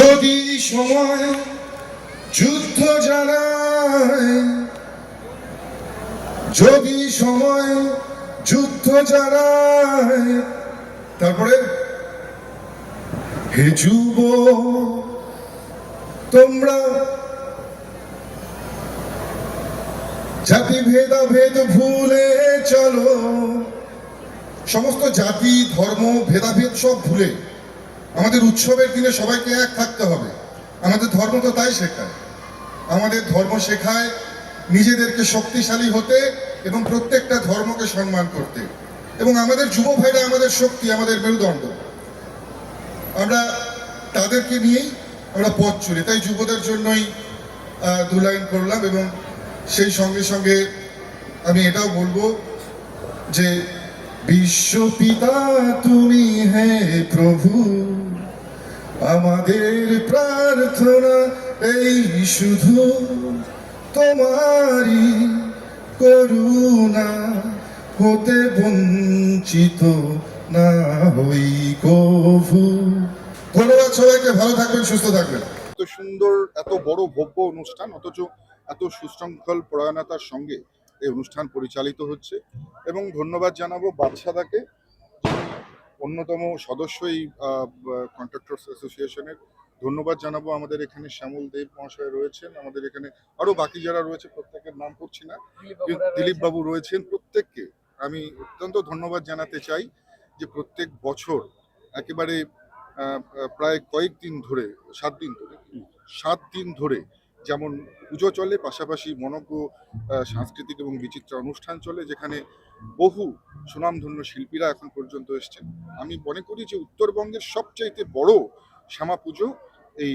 যদি সময় যুদ্ধ জানায়, যদি সময় যুদ্ধ জানায়, তারপরে হে যুব, তোমরা জাতি ভেদাভেদ ভুলে চলো। সমস্ত জাতি, ধর্ম, ভেদাভেদ সব ভুলে। আমাদের উৎসবের দিনে সবাইকে এক থাকতে হবে। আমাদের ধর্ম তো তাই শেখায়। আমাদের ধর্ম শেখায় নিজেদেরকে শক্তিশালী হতে এবং প্রত্যেকটা ধর্মকে সম্মান করতে। এবং আমাদের যুব ভাইরা আমাদের শক্তি আমাদের মেরুদণ্ড। আমরা তাদেরকে নিয়েই আমরা পথ চলি। তাই যুবদের জন্যই আহ, দু লাইন করলাম এবং সেই সঙ্গে সঙ্গে আমি এটাও বলব যে বিশ্বপিতা তুমি হে প্রভু। আমাদের প্রার্থনা এই শুধু তোমারই করুণা হতে বঞ্চিত না হই কভু। ধন্যবাদ সবাইকে, ভালো থাকবেন, সুস্থ থাকবেন। এত সুন্দর, এত বড় ভব্য অনুষ্ঠান, অথচ এত সুশৃঙ্খল পরায়ণতার সঙ্গে এই অনুষ্ঠান পরিচালিত হচ্ছে। এবং ধন্যবাদ জানাব বাদশাদাকে অন্যতম সদস্য এই কন্ট্রাক্টর্স অ্যাসোসিয়েশনের ধন্যবাদ জানাব আমাদের এখানে শ্যামল দেব মহাশয় রয়েছেন। আমাদের এখানে আরও বাকি যারা রয়েছে প্রত্যেকের নাম করছি না। দিলীপ বাবু রয়েছেন প্রত্যেককে। আমি অত্যন্ত ধন্যবাদ জানাতে চাই যে প্রত্যেক বছর একেবারে প্রায় কয়েকদিন ধরে সাত দিন ধরে সাত দিন ধরে যেমন পুজো চলে, পাশাপাশি মনজ্ঞ সাংস্কৃতিক এবং বিচিত্র অনুষ্ঠান চলে, যেখানে বহু সুনামধন্য শিল্পীরা এখন পর্যন্ত এসছেন। আমি মনে করি যে উত্তরবঙ্গের সবচাইতে বড় শ্যামা পুজো এই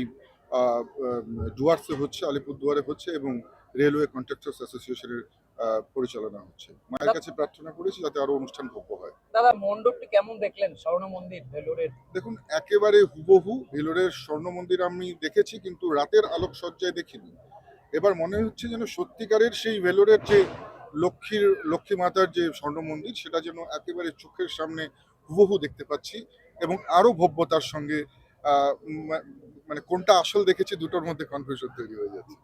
ডুয়ার্সে হচ্ছে, আলিপুরদুয়ারে হচ্ছে এবং রেলওয়ে কন্ট্রাক্টার্স অ্যাসোসিয়েশনের পরিচালনা হচ্ছে। মায়ের কাছে প্রার্থনা করেছি যাতে আরও অনুষ্ঠান ভব্য হয়। দাদা মণ্ডপটি কেমন দেখলেন? স্বর্ণ মন্দির ভেলোরের? দেখুন একেবারে হুবহু ভেলোরের স্বর্ণ মন্দির আমি দেখেছি কিন্তু রাতের আলোকসজ্জায় দেখিনি। এবার মনে হচ্ছে যেন সত্যিকারের সেই ভেলোরের যে লক্ষ্মীর লক্ষ্মী মাতার যে স্বর্ণ মন্দির সেটা যেন একেবারে চোখের সামনে হুবহু দেখতে পাচ্ছি এবং আরও ভব্যতার সঙ্গে আহ, মানে কোনটা আসল দেখেছি দুটোর মধ্যে কনফিউশন তৈরি হয়ে যাচ্ছে।